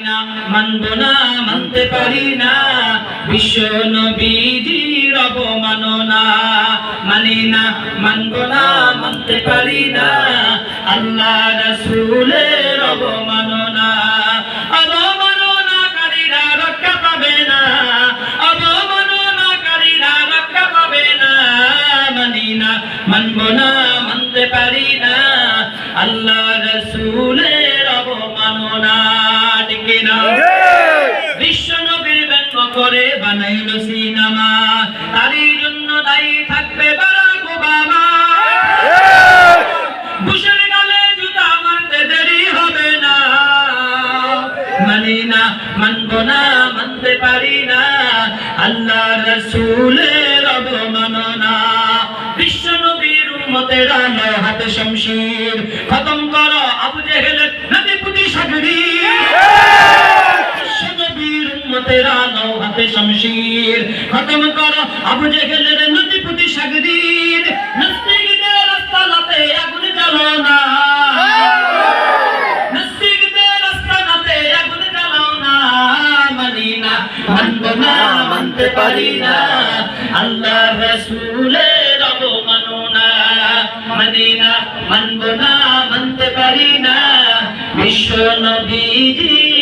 মানব মানতে পারি না। বিশ্ব নবীজির অবমাননা। মানি না, মানব না, মানতে পারি না। আল্লাহ রাসূলের অবমাননা। অবমাননাকারীরা রক্ষা পাবে না। রক্ষা পাবে না। মানি না, মানব না, মানতে পারি না। আল্লাহ রাসূলের অবমাননা। ঠিক না। ব্যঙ্গ করে বানাইল সিনেমা। তারই জন্য দায়ী থাকবে বারাক ওবামা। বুশের গালে জুতা মারতে দেরি হবে না। মানি না মানব না মানতে পারি না। আল্লাহ রসুলের অবমাননা। বিশ্ব নবীর উম্মতেরা নয় হাতে শমশির। খতম করো উম্মতেরা নও হাতে শমশির খতম করো আবু জেহেলের নদী পুতি সাগরীর নাস্তিকদের রাস্তানাতে আগুন জ্বালাও না নাস্তিকদের রাস্তানাতে আগুন জ্বালাও না মানি না মানব না মানতে পারি না আল্লাহ রসুলের অবমাননা মানি না মানব না মানতে পারি না বিশ্ব অবমাননা